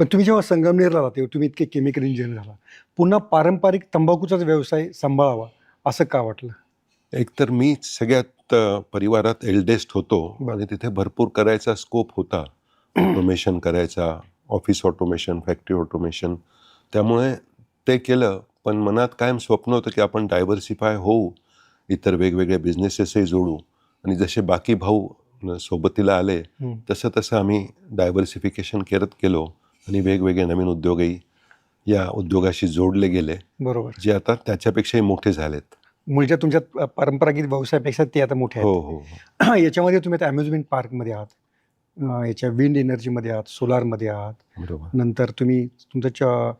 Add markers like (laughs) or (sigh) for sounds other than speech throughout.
पण तुम्ही जेव्हा संगमनेरला राहता तेव्हा तुम्ही इतके केमिकल इंजिनियर झाला. पुन्हा पारंपरिक तंबाखूचाच व्यवसाय सांभाळावा असं का वाटलं? एकतर मी सगळ्यात परिवारात एल्डेस्ट होतो. आणि तिथे भरपूर करायचा स्कोप होता. ऑटोमेशन करायचा ऑफिस ऑटोमेशन फॅक्टरी ऑटोमेशन त्यामुळे ते केलं पण मनात कायम स्वप्न होतं की आपण डायव्हर्सिफाय होऊ इतर वेगवेगळे बिझनेसेसही जोडू. आणि जसे बाकी भाऊ सोबतीला आले. तसं तसं आम्ही डायव्हर्सिफिकेशन करत गेलो. आणि वेगवेगळे नवीन उद्योगही या उद्योगाशी जोडले गेले. बरोबर. जे आता त्याच्यापेक्षाही मोठे झालेत. मुळच्या तुमच्या पारंपरिक व्यवसायापेक्षा ते आता मोठे हो आहेत हो. (clears throat) याच्यामध्ये तुम्ही आता अम्युजमेंट पार्कमध्ये आहात. याच्या विंड एनर्जीमध्ये आहात सोलारमध्ये आहात. बरोबर. नंतर तुम्ही तुमच्या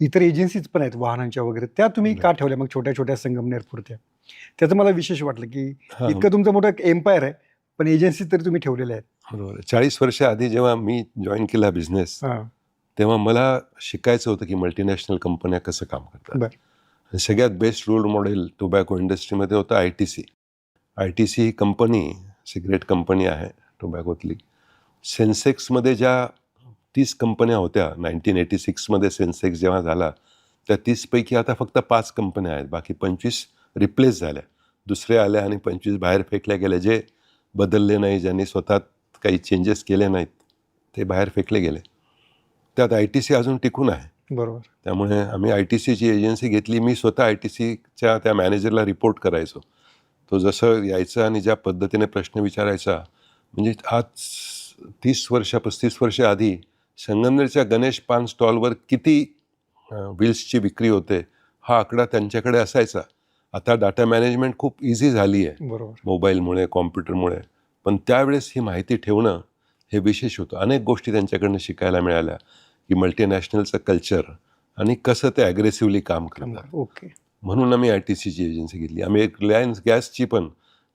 इतर एजन्सीज पण आहेत वाहनांच्या वगैरे. त्या तुम्ही का ठेवल्या? मग छोट्या छोट्या संगमनेर पुरत्या. त्याचं मला विशेष वाटलं की हा, इतकं तुमचं मोठं एम्पायर आहे पण एजन्सी तरी तुम्ही ठेवलेल्या आहेत. बरोबर. चाळीस वर्ष आधी जेव्हा मी जॉईन केला बिझनेस हां. तेव्हा मला शिकायचं होतं की मल्टीनॅशनल कंपन्या कसं काम करतात. आणि सगळ्यात बेस्ट रोल मॉडेल टोबॅको इंडस्ट्रीमध्ये होतं I T C I T C he company cigarette company आहे टोबॅकोतली सेन्सेक्समध्ये ज्या तीस कंपन्या होत्या नाईन्टीन एटी सिक्समध्ये सेन्सेक्स जेव्हा झाला त्या तीसपैकी आता फक्त पाच कंपन्या आहेत. बाकी पंचवीस रिप्लेस झाल्या. दुसऱ्या आल्या आणि पंचवीस बाहेर फेकल्या गेल्या जे बदलले नाही ज्यांनी स्वतः काही चेंजेस केले नाहीत ते बाहेर फेकले गेले. त्यात आय टी सी अजून टिकून आहे. बरोबर. त्यामुळे आम्ही आय टी सीची एजन्सी घेतली. मी स्वतः आय टी सीच्या त्या मॅनेजरला रिपोर्ट करायचो. तो जसं यायचा आणि ज्या पद्धतीने प्रश्न विचारायचा म्हणजे आज तीस वर्ष पस्तीस वर्ष आधी संगमनेरच्या गणेश पान स्टॉलवर किती व्हील्सची विक्री होते हा आकडा त्यांच्याकडे असायचा. आता डाटा मॅनेजमेंट खूप इझी झाली आहे. बरोबर. मोबाईलमुळे कॉम्प्युटरमुळे. पण त्यावेळेस ही माहिती ठेवणं हे विशेष होतं. अनेक गोष्टी त्यांच्याकडनं शिकायला मिळाल्या. की मल्टीनॅशनलचं कल्चर आणि कसं ते ॲग्रेसिव्हली काम करतात ओके म्हणून आम्ही आय टी सीची एजन्सी घेतली. आम्ही एक रिलायन्स गॅसची पण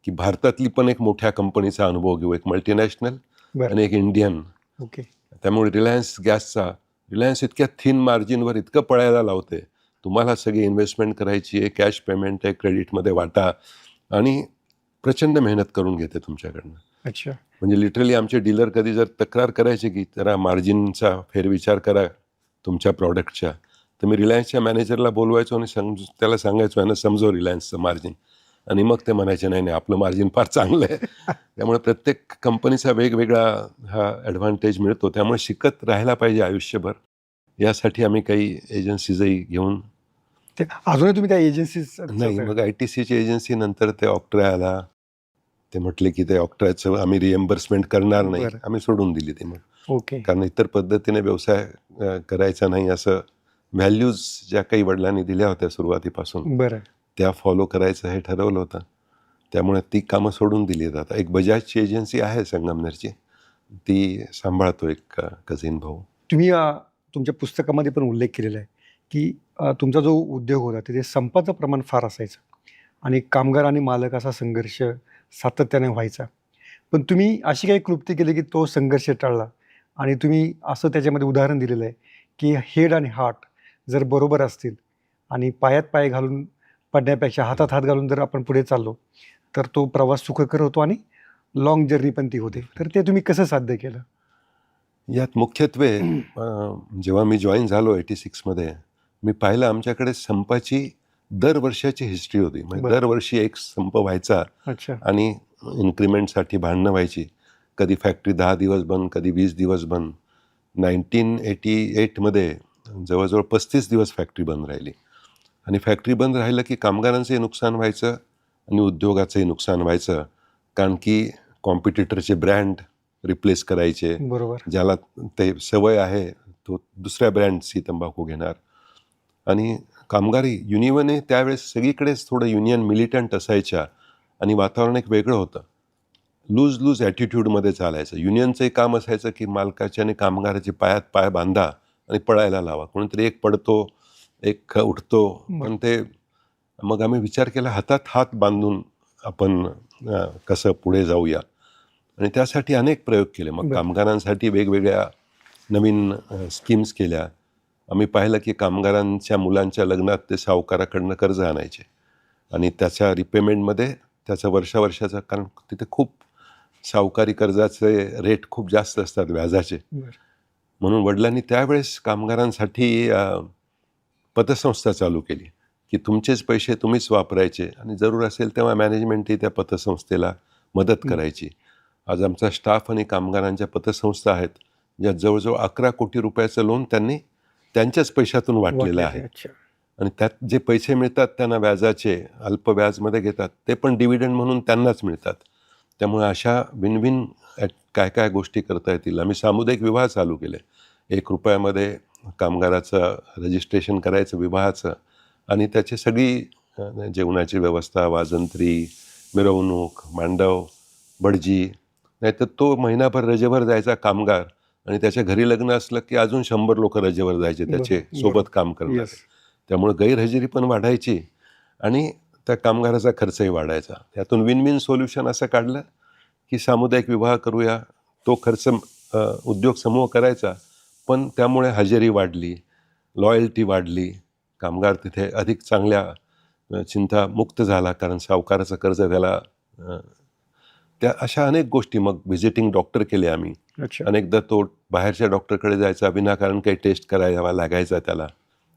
की भारतातली पण एक मोठ्या कंपनीचा अनुभव घेऊ. एक मल्टीनॅशनल आणि एक इंडियन ओके त्यामुळे रिलायन्स गॅसचा रिलायन्स इतक्या थिन मार्जिनवर इतकं पळायला लावते. तुम्हाला सगळी इन्व्हेस्टमेंट करायची आहे कॅश पेमेंट आहे क्रेडिटमध्ये वाटा. आणि प्रचंड मेहनत करून घेते तुमच्याकडनं. अच्छा. म्हणजे लिटरली आमचे डीलर कधी जर तक्रार करायचे की जरा मार्जिनचा फेरविचार करा तुमच्या प्रॉडक्टच्या तर मी रिलायन्सच्या मॅनेजरला बोलवायचो आणि समज त्याला सांगायचो यांना समजव रिलायन्सचं मार्जिन आणि मग ते म्हणायचे नाही नाही आपलं मार्जिन फार चांगलं आहे. (laughs) त्यामुळे प्रत्येक कंपनीचा वेगवेगळा हा ॲडव्हान्टेज मिळतो. त्यामुळे शिकत राहायला पाहिजे आयुष्यभर. यासाठी आम्ही काही एजन्सीजही घेऊन ते अजूनही तुम्ही त्या एजन्सीज नाही मग आय टी सीची एजन्सी नंतर ते ऑक्ट्रा आला. ते म्हटले की ते ऑक्ट्राचं आम्ही रिएम्बर्समेंट करणार नाही. आम्ही सोडून दिली ते मग ओके. कारण इतर पद्धतीने व्यवसाय करायचा नाही असं व्हॅल्यूज ज्या काही वडिलांनी दिल्या होत्या सुरुवातीपासून बरं. त्या फॉलो करायचं हे ठरवलं होतं. त्यामुळे ती कामं सोडून दिली आता. एक बजाजची एजन्सी आहे संगमनेरची. ती सांभाळतो एक कझिन भाऊ. तुम्ही तुमच्या पुस्तकामध्ये पण उल्लेख केलेला आहे की तुमचा जो उद्योग होता तिथे संपाचं प्रमाण फार असायचं. आणि कामगार आणि मालक असा संघर्ष सातत्याने व्हायचा. पण तुम्ही अशी काही कृती केली की तो संघर्ष टळला. आणि तुम्ही असं त्याच्यामध्ये उदाहरण दिलेलं आहे की हेड आणि हार्ट जर बरोबर असतील आणि पायात पाय घालून पडण्यापेक्षा हातात हात घालून जर आपण पुढे चाललो तर तो प्रवास सुखकर होतो आणि लॉंग जर्नी पण ती होते. तर ते तुम्ही कसं साध्य केलं? यात मुख्यत्वे (clears throat) जेव्हा मी जॉईन झालो एटी सिक्समध्ये मी पाहिलं आमच्याकडे संपाची दर वर्षाची हिस्ट्री होती. म्हणजे. दरवर्षी एक संप व्हायचा अच्छा. आणि इन्क्रीमेंटसाठी भांडणं व्हायची. कधी फॅक्टरी दहा दिवस बंद कधी वीस दिवस बंद. नाईन्टीन एटी एटमध्ये जवळजवळ पस्तीस दिवस फॅक्टरी बंद राहिली. आणि फॅक्टरी बंद राहिलं की कामगारांचंही नुकसान व्हायचं आणि उद्योगाचंही नुकसान व्हायचं. कारण की कॉम्पिटिटरचे ब्रँड रिप्लेस करायचे. बरोबर. ज्याला ते सवय आहे तो दुसऱ्या ब्रँडची तंबाखू घेणार. आणि कामगारी युनियनने त्यावेळेस सगळीकडेच थोडं युनियन मिलिटंट असायच्या आणि वातावरण एक वेगळं होतं. लूज लूज ॲटिट्यूडमध्ये चालायचं. युनियनचंही काम असायचं की मालकाच्या आणि कामगाराचे पायात पाय बांधा आणि पळायला लावा. कोणीतरी एक पडतो एक उठतो. पण ते मग आम्ही विचार केला हातात हात बांधून आपण कसं पुढे जाऊया? आणि त्यासाठी अनेक प्रयोग केले. मग. कामगारांसाठी वेगवेगळ्या नवीन स्कीम्स केल्या. आम्ही पाहिलं की कामगारांच्या मुलांच्या लग्नात ते सावकाराकडनं कर्ज आणायचे. आणि त्याच्या रिपेमेंटमध्ये त्याचं वर्षा वर्षाचं कारण तिथे खूप सावकारी कर्जाचे रेट खूप जास्त असतात व्याजाचे. म्हणून वडिलांनी त्यावेळेस कामगारांसाठी पतसंस्था चालू केली की तुमचेच पैसे तुम्हीच वापरायचे आणि जरूर असेल तेव्हा मॅनेजमेंटही त्या पतसंस्थेला मदत करायची. आज आमचा स्टाफ आणि कामगारांच्या पतसंस्था आहेत ज्या जवळजवळ अकरा कोटी रुपयाचं लोन त्यांनी त्यांच्याच पैशातून वाटलेलं आहे आणि त्यात जे पैसे मिळतात त्यांना व्याजाचे अल्प व्याजमध्ये घेतात ते पण डिव्हिडंड म्हणून त्यांनाच मिळतात. त्यामुळे अशा विन विन काय काय गोष्टी करता येतील? आम्ही सामुदायिक विवाह चालू केले. एक रुपयामध्ये कामगाराचं रजिस्ट्रेशन करायचं विवाहाचं. आणि त्याची सगळी जेवणाची व्यवस्था वाजंत्री मिरवणूक मांडव भटजी नाहीतर तो महिनाभर रजेवर जायचा कामगार. आणि त्याच्या घरी लग्न असलं की अजून शंभर लोक रजेवर जायचे त्याचे. सोबत काम करणार. त्यामुळे गैरहजेरी पण वाढायची आणि त्या कामगाराचा खर्चही वाढायचा. त्यातून विन विन सोल्युशन असं काढलं की सामुदायिक विवाह करूया. तो खर्च उद्योग समूह करायचा पण त्यामुळे हजेरी वाढली लॉयल्टी वाढली. कामगार तिथे अधिक चांगल्या अ, चिंतामुक्त झाला कारण सावकाराचं कर्ज त्याला त्या अशा अनेक गोष्टी. मग व्हिजिटिंग डॉक्टर केले आम्ही. अनेकदा तो बाहेरच्या डॉक्टरकडे जायचा विनाकारण काही टेस्ट करायला लागायचा त्याला.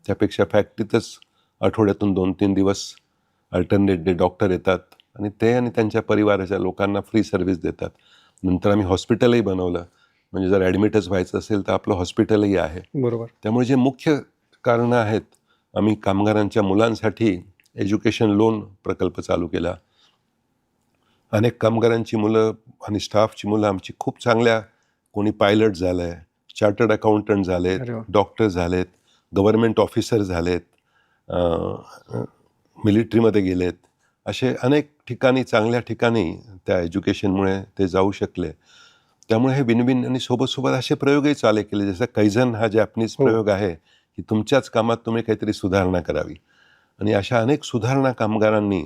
त्यापेक्षा फॅक्टरीतच आठवड्यातून दोन तीन दिवस अल्टरनेट डे डॉक्टर येतात आणि ते आणि त्यांच्या परिवाराच्या लोकांना फ्री सर्व्हिस देतात. नंतर आम्ही हॉस्पिटलही बनवलं. म्हणजे जर ॲडमिटच व्हायचं असेल तर आपलं हॉस्पिटलही आहे. बरोबर. त्यामुळे जे मुख्य कारणं आहेत आम्ही कामगारांच्या मुलांसाठी एज्युकेशन लोन प्रकल्प चालू केला. अनेक कामगारांची मुलं आणि स्टाफची मुलं आमची खूप चांगल्या कोणी पायलट झालं आहे चार्टर्ड अकाउंटंट झालेत वा. डॉक्टर झालेत गव्हर्नमेंट ऑफिसर झालेत मिलिटरीमध्ये गेलेत असे अनेक ठिकाणी चांगल्या ठिकाणी त्या एज्युकेशनमुळे ते जाऊ शकले त्यामुळे हे विनविन आणि सोबत असे प्रयोगही चाले केले जसं कैझन हा जॅपनीज हो. प्रयोग आहे की तुमच्याच कामात तुम्ही काहीतरी सुधारणा करावी आणि अशा अनेक सुधारणा कामगारांनी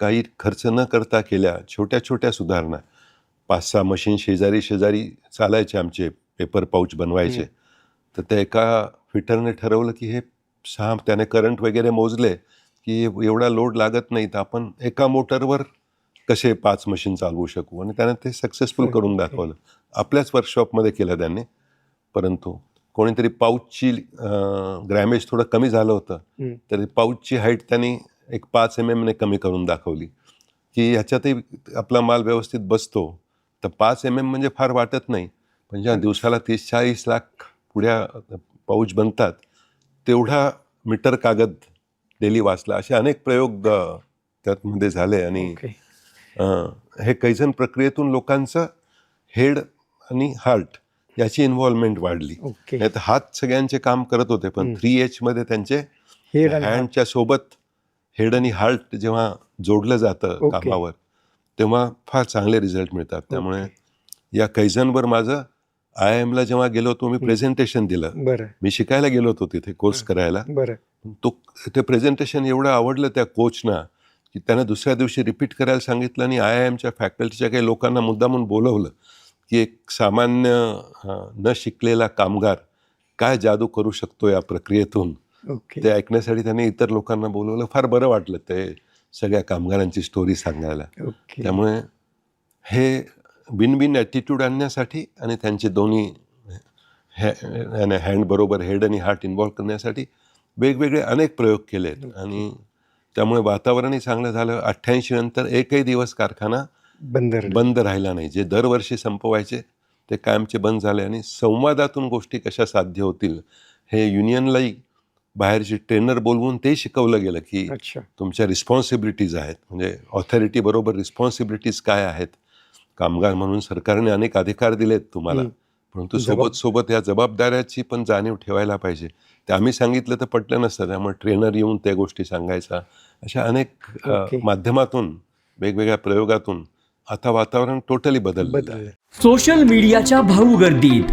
काही खर्च न करता केल्या छोट्या छोट्या सुधारणा. पाच सहा मशीन शेजारी शेजारी चालायचे आमचे पेपर पाऊच बनवायचे. तर त्या एका फिटरने ठरवलं की हे सहा त्याने करंट वगैरे मोजले की एवढा लोड लागत नाही तर आपण एका मोटरवर कसे पाच मशीन चालवू शकू? आणि त्याने ते सक्सेसफुल करून दाखवलं. आपल्याच वर्कशॉपमध्ये केलं त्याने. परंतु कोणीतरी पाऊचची ग्रॅमेज थोडं कमी झालं होतं. तर पाऊचची हाईट त्यांनी एक पाच एम एमने कमी करून दाखवली की ह्याच्यातही आपला माल व्यवस्थित बसतो. तर पाच एम एम म्हणजे फार वाटत नाही. पण ज्या दिवसाला तीस चाळीस लाख पुढ्या पाऊच बनतात तेवढा मीटर कागद डेली वाचला. असे अनेक प्रयोग त्यातमध्ये झाले आणि हे कैझन प्रक्रियेतून लोकांचं हेड आणि हार्ट याची इन्व्हॉल्वमेंट वाढली. ओके. नाही तर हात सगळ्यांचे काम करत होते पण. थ्री एच मध्ये त्यांचे हँडच्या सोबत हेड आणि हार्ट जेव्हा जोडलं जातं. कामावर तेव्हा फार चांगले रिझल्ट मिळतात. त्यामुळे या कैझनवर माझं आय एमला जेव्हा गेलो होतो मी प्रेझेंटेशन दिलं. बरं. मी शिकायला गेलो होतो तिथे कोर्स करायला. तो ते प्रेझेंटेशन एवढं आवडलं त्या कोचना की त्यानं दुसऱ्या दिवशी रिपीट करायला सांगितलं आणि आय आय एमच्या फॅकल्टीच्या काही लोकांना मुद्दामून बोलवलं की एक सामान्य न शिकलेला कामगार काय जादू करू शकतो या प्रक्रियेतून? ओके. ते ऐकण्यासाठी त्यांनी इतर लोकांना बोलवलं. फार बरं वाटलं ते सगळ्या कामगारांची स्टोरी सांगायला. ओके. त्यामुळे हे विन ॲटिट्यूड आणण्यासाठी आणि त्यांचे दोन्ही हॅ हँड बरोबर हेड आणि हार्ट इन्व्हॉल्व करण्यासाठी वेगवेगळे अनेक प्रयोग केलेत. आणि त्यामुळे वातावरणही चांगलं झालं. अठ्ठ्याऐंशी नंतर एकही दिवस कारखाना बंद. बंद राहिला नाही. जे दरवर्षी संपवायचे ते कायमचे बंद झाले आणि संवादातून गोष्टी कशा साध्य होतील हे युनियनलाही बाहेरचे ट्रेनर बोलवून ते शिकवलं गेलं की तुमच्या रिस्पॉन्सिबिलिटीज आहेत. म्हणजे ऑथॉरिटी बरोबर रिस्पॉन्सिबिलिटीज काय आहेत? कामगार म्हणून सरकारने अनेक अधिकार दिलेत तुम्हाला. परंतु सोबत सोबत या जबाबदाऱ्याची पण जाणीव ठेवायला पाहिजे. ते आम्ही सांगितलं तर पटलं नसतं. त्यामुळे ट्रेनर येऊन त्या गोष्टी सांगायचा. अशा अनेक. माध्यमातून वेगवेगळ्या प्रयोगातून आता वातावरण टोटली बदललं सोशल मीडियाच्या भाऊ गर्दीत